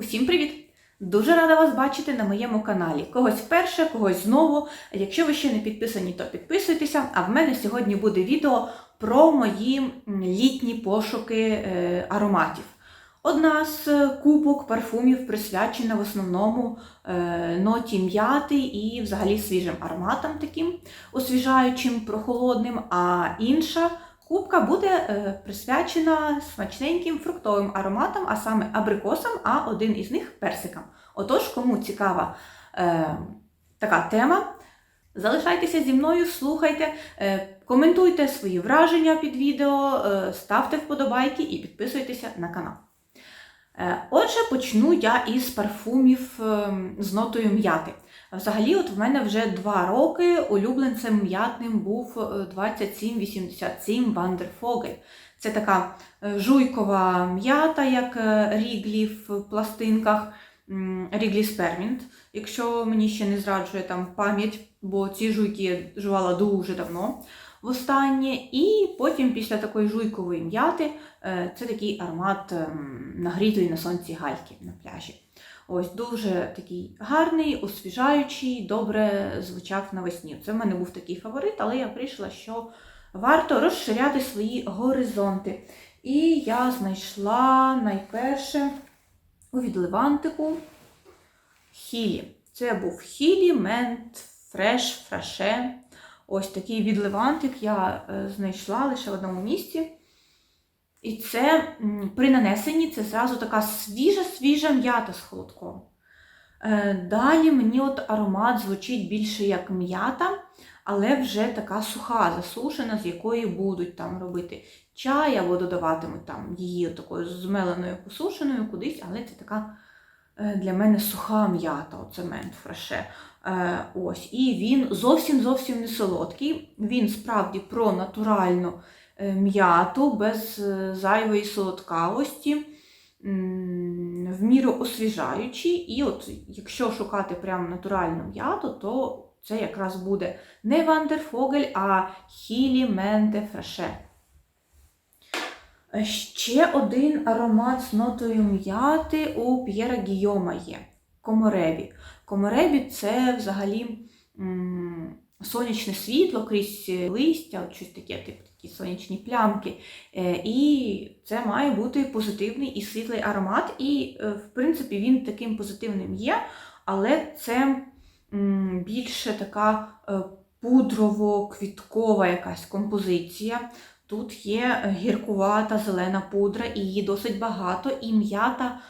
Усім привіт! Дуже рада вас бачити на моєму каналі. Когось вперше, когось знову. Якщо ви ще не підписані, то підписуйтеся. А в мене сьогодні буде відео про мої літні пошуки е, ароматів. Одна з е, кубок парфумів присвячена в основному е, ноті м'яти і взагалі свіжим ароматам таким освіжаючим, прохолодним, а інша Кубка буде е, присвячена смачненьким фруктовим ароматам, а саме абрикосам, а один із них персикам. Отож, кому цікава е, така тема, залишайтеся зі мною, слухайте, е, коментуйте свої враження під відео, е, ставте вподобайки і підписуйтеся на канал. Е, Отже, почну я із парфумів е, з нотою м'яти. Взагалі, от в мене вже два роки улюбленцем м'ятним був е, 2787 Вандерфогель. Це така е, жуйкова м'ята, як е, ріглі в пластинках, ріглі спермінт, якщо мені ще не зраджує там пам'ять, бо ці жуйки я жувала дуже давно востаннє. І потім після такої жуйкової м'яти е, це такий аромат ем, нагрітої на сонці гальки на пляжі. Ось дуже такий гарний, освіжаючий, добре звучав навесні. Це в мене був такий фаворит, але я вирішила, що варто розширяти свої горизонти. І я знайшла найперше у відливантику Хілі. Це був Хілі Мент Фреш Фраше. Ось такий відливантик я е, знайшла лише в одному місці. І це при нанесенні це зразу така свіжа-свіжа м'ята з холодком. Е, Далі мені от аромат звучить більше як м'ята, але вже така суха, засушена, з якої будуть там робити чай або додаватимуть там її такою змеленою, посушеною кудись, але це така е, для мене суха м'ята, оце мент фреше. Е, Ось. І він зовсім зовсім не солодкий. Він справді про натуральну м'яту, без е, зайвої солодкавості, в міру освіжаючий. І от якщо шукати прям натуральну м'яту, то це якраз буде не Вандерфогель, а Хілі Менте Фреше. Е, Ще один аромат з нотою м'яти у П'єра Гійома є коморебі. Коморебі це взагалі сонячне світло крізь листя, от щось таке, типу такі сонячні плямки. Е, І це має бути позитивний і світлий аромат. І, е, в принципі, він таким позитивним є, але це більше така е, пудрово-квіткова якась композиція. Тут є гіркувата зелена пудра, і її досить багато, і м'ята е,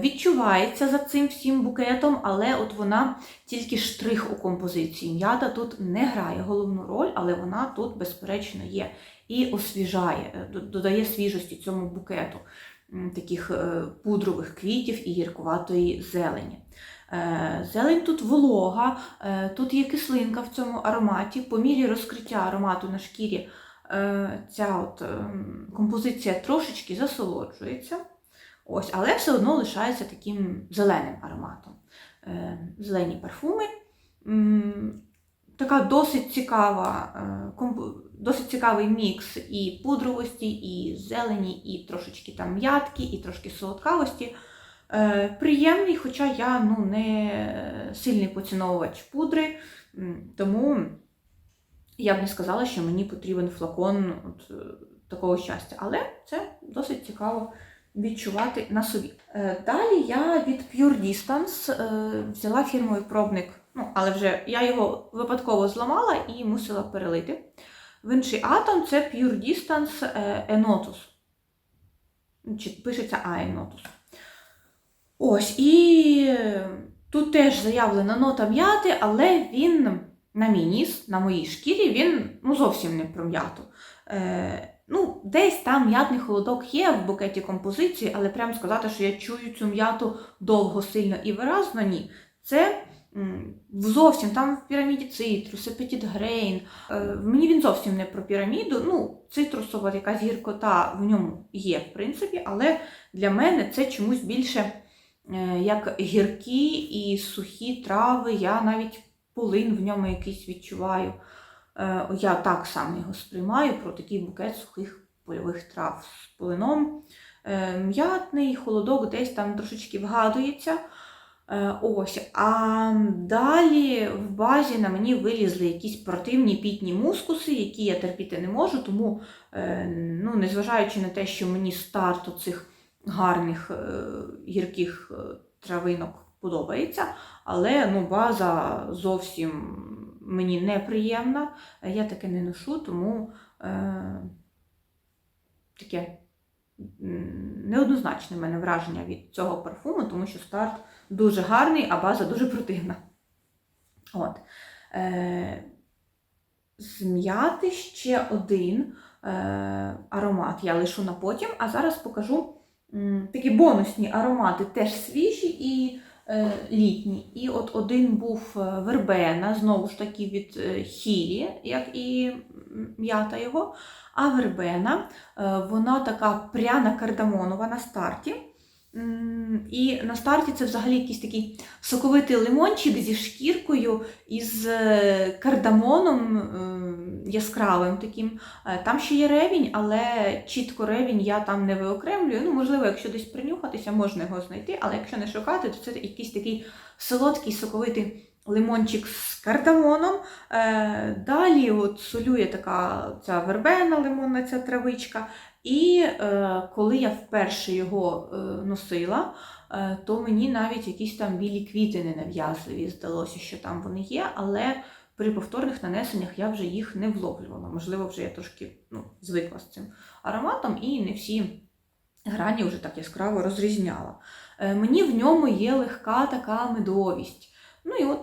відчувається за цим всім букетом, але от вона тільки штрих у композиції. М'ята тут не грає головну роль, але вона тут, безперечно, є і освіжає, е, додає свіжості цьому букету таких е, пудрових квітів і гіркуватої зелені. Е, Зелень тут волога, е, тут є кислинка в цьому ароматі. По мірі розкриття аромату на шкірі е, ця от ем, композиція трошечки засолоджується. Ось, але все одно лишається таким зеленим ароматом. Е, Зелені парфуми. Така досить цікава, е, досить цікавий мікс і пудровості, і зелені, і трошечки там м'ятки, і трошки солодкавості. Е, Приємний, хоча я ну, не сильний поціновувач пудри, тому я б не сказала, що мені потрібен флакон от, такого щастя. Але це досить цікаво відчувати на собі. Е, Далі я від Pure Distance е, взяла фірмовий пробник, ну, але вже я його випадково зламала і мусила перелити. В інший атом це Pure Distance е, Enotus. Чи пишеться Aenotus. Ось, і тут теж заявлена нота м'яти, але він на мій ніс, на моїй шкірі, він ну, зовсім не про м'яту. Ну, десь там м'ятний холодок є в букеті композиції, але прям сказати, що я чую цю м'яту довго, сильно і виразно, ні. Це зовсім там в піраміді цитрус, апетит грейн. Е, мені він зовсім не про піраміду. Ну, цитрусова якась гіркота в ньому є, в принципі, але для мене це чомусь більше е, як гіркі і сухі трави. Я навіть полин в ньому якийсь відчуваю. Е, Я так само його сприймаю про такий букет сухих польових трав з полином. е, м'ятний, холодок десь там трошечки вгадується. Е, Ось, а далі в базі на мені вилізли якісь противні пітні мускуси, які я терпіти не можу, тому, ну, незважаючи на те, що мені старт оцих гарних гірких травинок подобається, але ну, база зовсім мені неприємна. Я таке не ношу, тому е, таке неоднозначне в мене враження від цього парфуму, тому що старт дуже гарний, а база дуже противна. От. Е, зм'яти ще один е, аромат я лишу на потім, а зараз покажу м, такі бонусні аромати, теж свіжі і літні. І от один був е, вербена, знову ж таки від е, хілі, як і м'ята його. А вербена, е, вона така пряна кардамонова на старті. І на старті це взагалі якийсь такий соковитий лимончик зі шкіркою із е, кардамоном е, яскравим таким. Е, Там ще є ревінь, але чітко ревінь я там не виокремлюю. Ну, можливо, якщо десь принюхатися, можна його знайти, але якщо не шукати, то це якийсь такий солодкий, соковитий лимончик з кардамоном. Е, Далі от солює така ця вербена, лимонна ця травичка. І е, коли я вперше його носила, то мені навіть якісь там білі квіти ненав'язливі здалося, що там вони є, але при повторних нанесеннях я вже їх не вловлювала. Можливо, вже я трошки ну, звикла з цим ароматом і не всі грані вже так яскраво розрізняла. Е, Мені в ньому є легка така медовість. Ну і от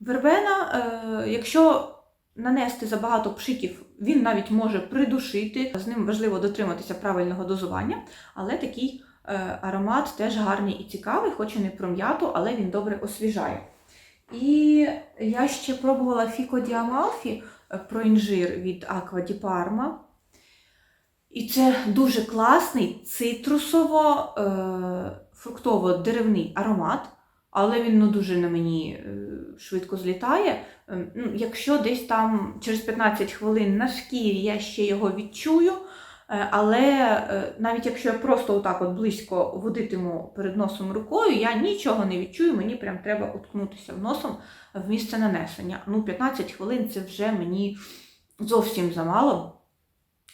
вербена, е, якщо нанести забагато пшиків, він навіть може придушити. З ним важливо дотриматися правильного дозування, але такий е, аромат теж гарний і цікавий, хоч і не про м'яту, але він добре освіжає. І я ще пробувала Фіко Діамалфі е, про інжир від Аква Ді Парма. І це дуже класний цитрусово-фруктово-деревний аромат, але він ну, дуже на мені е, швидко злітає. Е, ну, Якщо десь там через 15 хвилин на шкірі я ще його відчую, е, але е, навіть якщо я просто отак от близько водитиму перед носом рукою, я нічого не відчую, мені прям треба уткнутися в носом в місце нанесення. Ну, 15 хвилин це вже мені зовсім замало.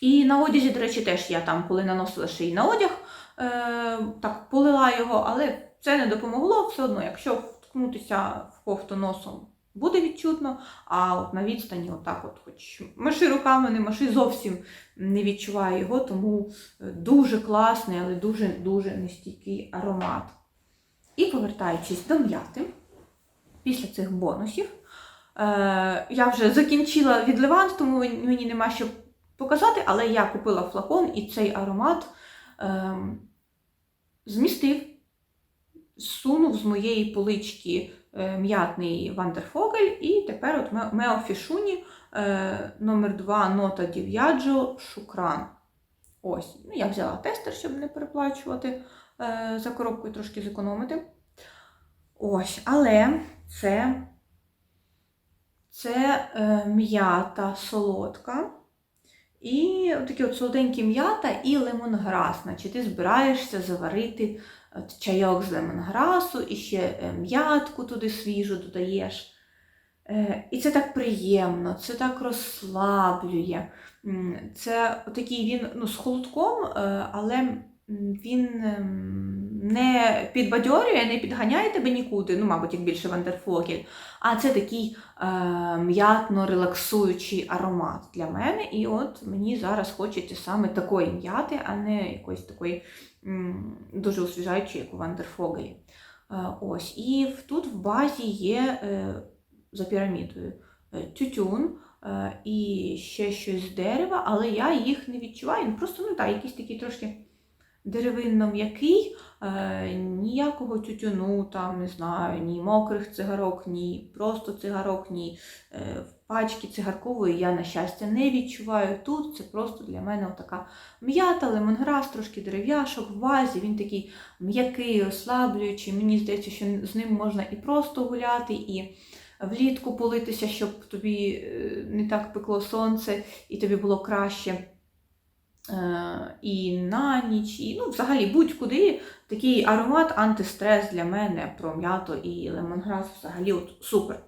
І на одязі, до речі, теж я там, коли наносила ще й на одяг, е, так полила його, але це не допомогло все одно, якщо вткнутися в кофту носом, буде відчутно, а от на відстані, отак, от, хоч маши руками, не маши, зовсім не відчуваю його, тому е, дуже класний, але дуже-дуже нестійкий аромат. І повертаючись до м'яти, після цих бонусів, е, я вже закінчила від Левант, тому мені нема що показати, але я купила флакон і цей аромат е, змістив, сунув з моєї полички м'ятний Вандерфогель, і тепер от Мео Фішуні е, номер 2 нота Дів'яджо Шукран. Ось, ну, я взяла тестер, щоб не переплачувати е, за коробку і трошки зекономити. Ось, але це, це е, м'ята солодка. І такі от солоденькі м'ята і лемонграс. Значить, ти збираєшся заварити от чайок з лемонграсу і ще е, м'ятку туди свіжу додаєш. Е, І це так приємно, це так розслаблює. Це такий він ну, з холодком, е, але він ем, не підбадьорює, не підганяє тебе нікуди, ну, мабуть, як більше Вандерфогель. А це такий е, м'ятно-релаксуючий аромат для мене. І от мені зараз хочеться саме такої м'яти, а не якоїсь такої дуже освіжаючої, як у Вандерфогелі. Е, ось. І тут в базі є е, за пірамідою е, тютюн і ще щось з дерева, але я їх не відчуваю. Просто ну, так, якісь такі трошки деревинно-м'який, е, ніякого тютюну, там, не знаю, ні мокрих цигарок, ні просто цигарок, ні е, пачки цигаркової я, на щастя, не відчуваю тут. Це просто для мене така м'ята, лемонграс, трошки дерев'яшок в вазі. Він такий м'який, розслаблюючий. Мені здається, що з ним можна і просто гуляти, і влітку политися, щоб тобі е, не так пекло сонце і тобі було краще. Е, і на ніч, і ну, взагалі будь-куди такий аромат антистрес для мене про м'ято і лемонграс взагалі от супер.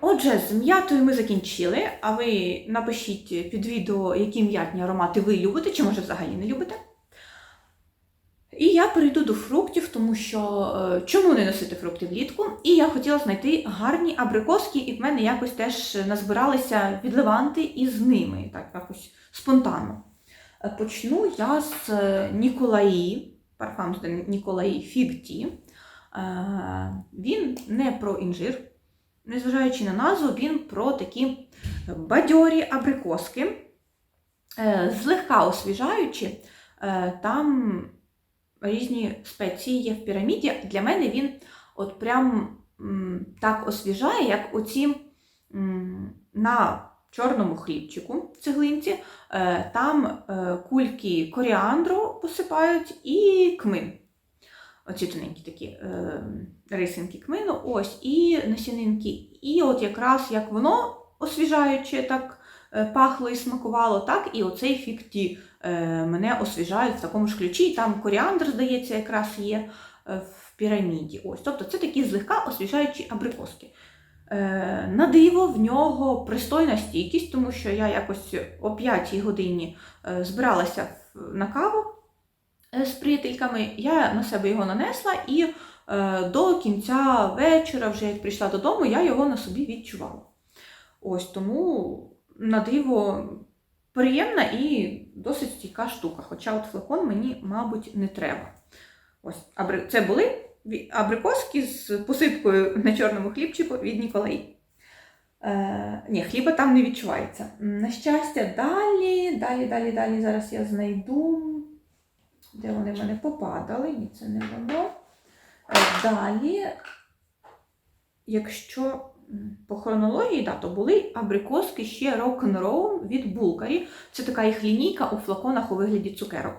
Отже, з м'ятою ми закінчили, а ви напишіть під відео, які м'ятні аромати ви любите, чи може взагалі не любите. І я перейду до фруктів, тому що е, чому не носити фрукти влітку? І я хотіла знайти гарні абрикоски, і в мене якось теж назбиралися відливанти із ними, так якось спонтанно. Е, Почну я з е, Ніколаї, парфам з Ніколаї Фігті. Він не про інжир, незважаючи на назву, він про такі бадьорі абрикоски, злегка освіжаючі. Там різні спеції є в піраміді. Для мене він от прям так освіжає, як оці на чорному хлібчику в цеглинці. Е, Там е, кульки коріандру посипають і кмин. Оці тоненькі такі е, рисинки кмину, ось, і насінинки. І от якраз як воно освіжаюче так пахло і смакувало, так і оцей фікті е, мене освіжають в такому ж ключі. І там коріандр, здається, якраз є е, в піраміді. Ось, тобто це такі злегка освіжаючі абрикоски. Е, на диво в нього пристойна стійкість, тому що я якось о 5 годині е, збиралася на каву е, з приятельками. Я на себе його нанесла і е, до кінця вечора, вже як прийшла додому, я його на собі відчувала. Ось тому на диво приємна і досить стійка штука. Хоча от флакон мені, мабуть, не треба. Ось. Це були абрикоски з посипкою на чорному хлібчику від Ніколаї. Е, ні, хліба там не відчувається. На щастя, далі, далі, далі, далі. Зараз я знайду, де вони в мене попадали. Ні, це не воно. Е, Далі, якщо по хронології, да, то були абрикоски ще рок-н-рол від Булгарі. Це така їх лінійка у флаконах у вигляді цукерок.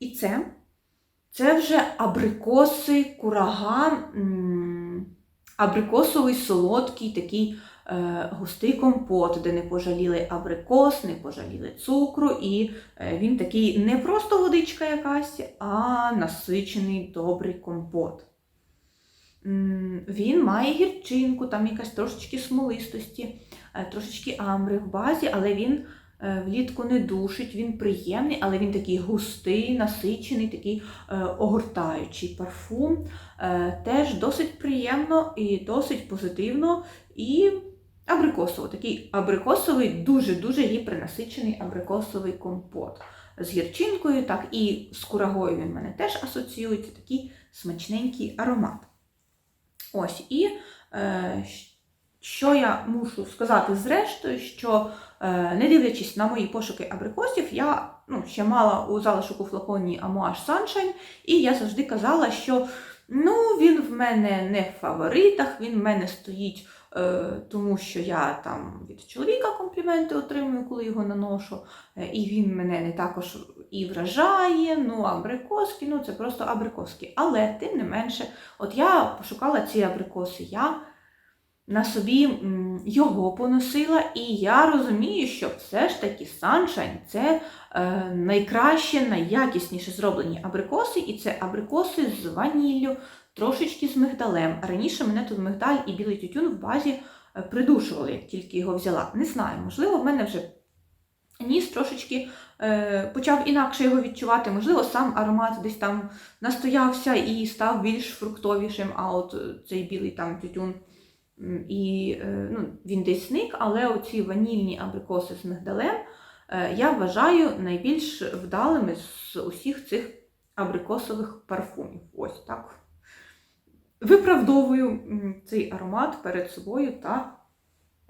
І це, це вже абрикоси, курага, абрикосовий солодкий такий е, густий компот, де не пожаліли абрикос, не пожаліли цукру, і е, він такий не просто водичка якась, а насичений добрий компот. Він має гірчинку, там якась трошечки смолистості, е, трошечки амбри в базі, але він е, влітку не душить, він приємний, але він такий густий, насичений, такий е, огортаючий парфум. Теж досить приємно і досить позитивно. І абрикосово, такий абрикосовий, дуже-дуже гіпернасичений абрикосовий компот. З гірчинкою, так і з курагою він мене теж асоціюється, такий смачненький аромат. Ось, і е, що я мушу сказати зрештою, що е, не дивлячись на мої пошуки абрикосів, я ну, ще мала у залишок у флаконі Amouage Sunshine, і я завжди казала, що ну, він в мене не в фаворитах, він в мене стоїть, е, тому що я там від чоловіка компліменти отримую, коли його наношу, е, і він мене не також і вражає, ну, абрикоски, ну це просто абрикоски. Але тим не менше, от я пошукала ці абрикоси, я на собі його поносила, і я розумію, що все ж таки Sunshine – це е, найкраще, найякісніше зроблені абрикоси, і це абрикоси з ваніллю, трошечки з мигдалем. Раніше мене тут мигдаль і білий тютюн в базі е, придушували, як тільки його взяла. Не знаю, можливо, в мене вже ніс трошечки е, почав інакше його відчувати. Можливо, сам аромат десь там настоявся і став більш фруктовішим, а от цей білий там тютюн. І е, ну, він десь зник, але оці ванільні абрикоси з мигдалем е, я вважаю найбільш вдалими з усіх цих абрикосових парфумів. Ось так. Виправдовую цей аромат перед собою та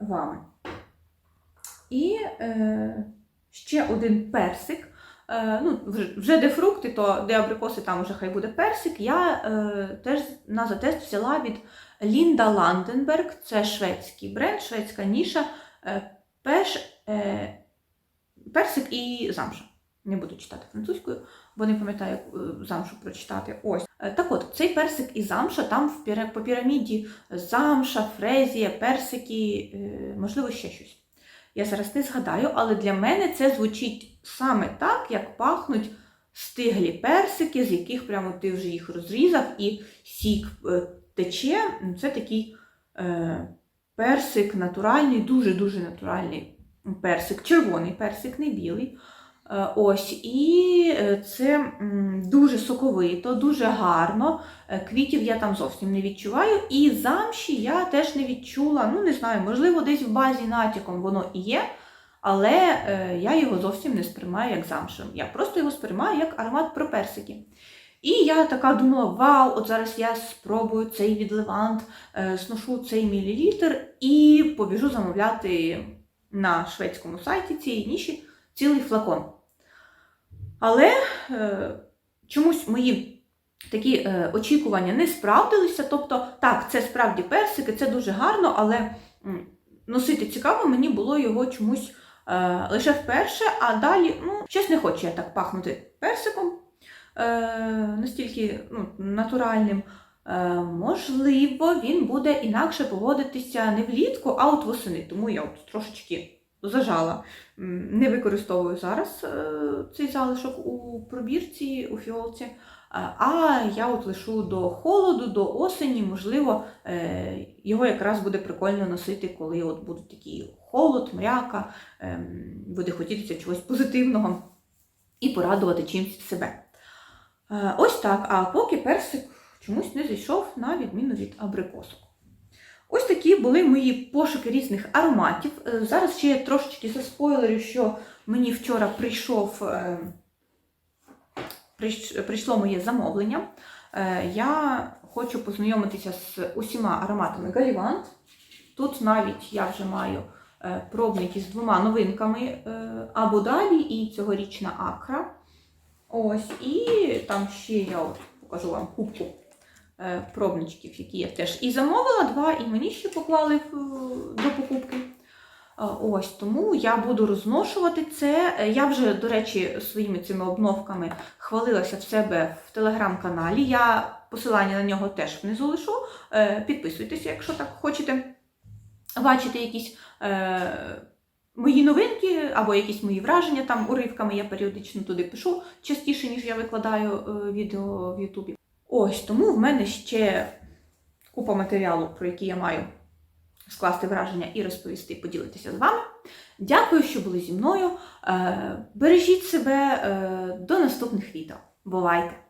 вами. І е, ще один персик. Е, ну, вже де фрукти, то де абрикоси, там вже хай буде персик. Я е, теж на затест взяла від Лінда Ланденберг, це шведський бренд, шведська ніша. Е, пеш, е, персик і замша. Не буду читати французькою, бо не пам'ятаю, як е, замшу прочитати. Ось. Так от, цей персик і замша, там в по піраміді замша, фрезія, персики, можливо, ще щось. Я зараз не згадаю, але для мене це звучить саме так, як пахнуть стиглі персики, з яких прямо ти вже їх розрізав, і сік тече. Це такий е, персик натуральний, дуже-дуже натуральний персик, червоний персик, не білий. Е, Ось, і е, це дуже соковито, дуже гарно. Е, Квітів я там зовсім не відчуваю. І замші я теж не відчула. Ну, не знаю, можливо, десь в базі натяком воно і є, але я його зовсім не сприймаю як замшу. Я просто його сприймаю як аромат про персики. І я така думала: вау, от зараз я спробую цей відливант, е, сношу цей мілілітр і побіжу замовляти на шведському сайті цієї ніші цілий флакон. Але е, чомусь мої такі е, очікування не справдилися. Тобто, так, це справді персики, це дуже гарно, але носити цікаво мені було його чомусь е, лише вперше, а далі, ну, щось не хочу я так пахнути персиком настільки ну, натуральним. Е, можливо, він буде інакше поводитися не влітку, а от восени. Тому я от трошечки зажала. Не використовую зараз е, цей залишок у пробірці, у фіолці. Е, А я от лишу до холоду, до осені, можливо, е, його якраз буде прикольно носити, коли от буде такий холод, мряка, ем, буде хотітися чогось позитивного і порадувати чимось себе. Е, Ось так. А поки персик чомусь не зайшов на відміну від абрикосок. Ось такі були мої пошуки різних ароматів. Е, Зараз ще я трошечки заспойлерю, що мені вчора прийшов, е, прийшло моє замовлення. Я хочу познайомитися з усіма ароматами Галівант. Тут навіть я вже маю пробники з двома новинками Абу Дабі і цьогорічна Акра. Ось, і там ще я от покажу вам кубку е, пробничків, які я теж і замовила два, і мені ще поклали до покупки. Е, Ось тому я буду розношувати це. Е, Я вже, до речі, своїми цими обновками хвалилася в себе в телеграм-каналі. Я посилання на нього теж внизу лишу. Підписуйтеся, якщо так хочете бачити якісь мої новинки або якісь мої враження там уривками. Я періодично туди пишу частіше, ніж я викладаю е, відео в Ютубі. Ось тому в мене ще купа матеріалу, про який я маю скласти враження і розповісти, поділитися з вами. Дякую, що були зі мною. Е, Бережіть себе е, до наступних відео. Бувайте!